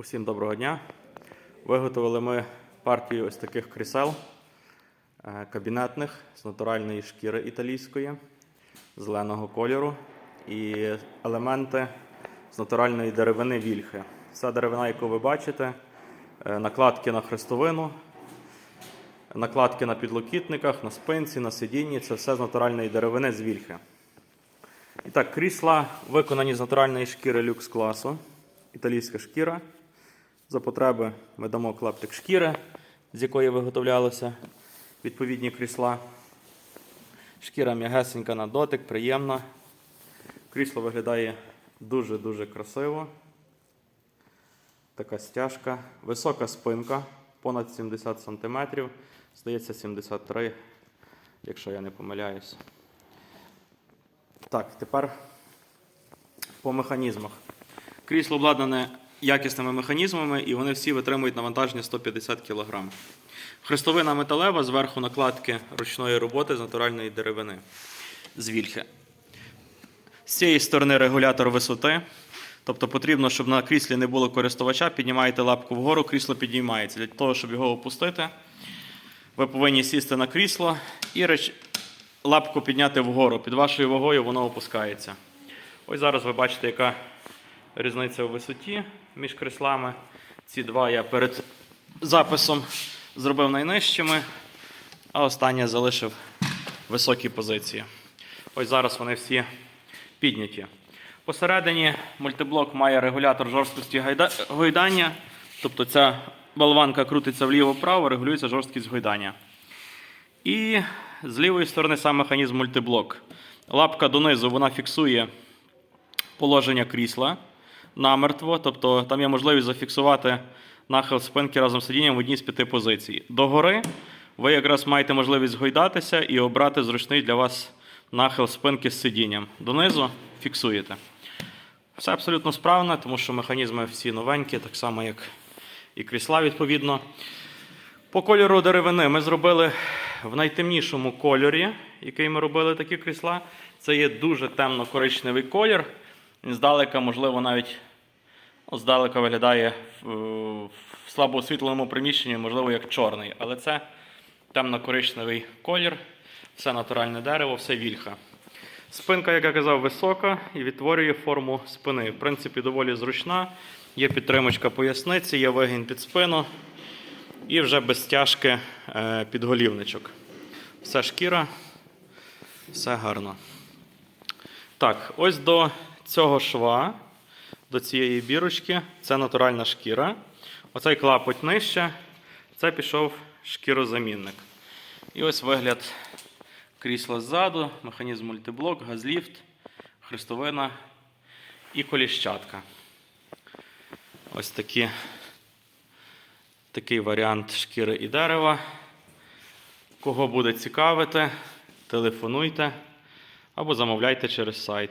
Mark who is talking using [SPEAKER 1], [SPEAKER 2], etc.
[SPEAKER 1] Усім доброго дня. Виготовили ми партію ось таких крісел е, кабінетних з натуральної шкіри італійської, зеленого кольору і елементи з натуральної деревини вільхи. Вся деревина, яку ви бачите, е, накладки на хрестовину, накладки на підлокітниках, на спинці, на сидінні це все з натуральної деревини з вільхи. І так, крісла виконані з натуральної шкіри люкс класу, італійська шкіра. За потреби ми дамо клаптик шкіри, з якої виготовлялися відповідні крісла. Шкіра м'ягесенька на дотик, приємна. Крісло виглядає дуже-дуже красиво. Така стяжка. Висока спинка, понад 70 см. Здається, 73, якщо я не помиляюсь. Так, тепер по механізмах. Крісло обладнане якісними механізмами, і вони всі витримують навантаження 150 кг. Хрестовина металева, зверху накладки ручної роботи з натуральної деревини з вільхи. З цієї сторони регулятор висоти. Тобто потрібно, щоб на кріслі не було користувача, піднімаєте лапку вгору, крісло підіймається. Для того, щоб його опустити, ви повинні сісти на крісло і реч- лапку підняти вгору. Під вашою вагою воно опускається. Ось зараз ви бачите, яка різниця у висоті між кріслами. Ці два я перед записом зробив найнижчими, а останнє залишив високі позиції. Ось зараз вони всі підняті. Посередині мультиблок має регулятор жорсткості гойдання, тобто ця болванка крутиться вліво-вправо, регулюється жорсткість гойдання. І з лівої сторони сам механізм мультиблок. Лапка донизу вона фіксує положення крісла намертво, тобто там є можливість зафіксувати нахил спинки разом з сидінням в одній з п'яти позицій. Догори ви якраз маєте можливість згойдатися і обрати зручний для вас нахил спинки з сидінням. Донизу фіксуєте. Все абсолютно справно, тому що механізми всі новенькі, так само як і крісла, відповідно. По кольору деревини ми зробили в найтемнішому кольорі, який ми робили такі крісла. Це є дуже темно-коричневий колір. Він здалека, можливо, навіть здалека виглядає в, слабо освітленому приміщенні, можливо, як чорний. Але це темно-коричневий колір, все натуральне дерево, все вільха. Спинка, як я казав, висока і відтворює форму спини. В принципі, доволі зручна. Є підтримочка поясниці, є вигін під спину і вже без стяжки е, підголівничок. Все шкіра, все гарно. Так, ось до цього шва, до цієї бірочки, це натуральна шкіра. Оцей клапоть нижче, це пішов шкірозамінник. І ось вигляд крісла ззаду, механізм мультиблок, газліфт, хрестовина і коліщатка. Ось такі, такий варіант шкіри і дерева. Кого буде цікавити, телефонуйте або замовляйте через сайт.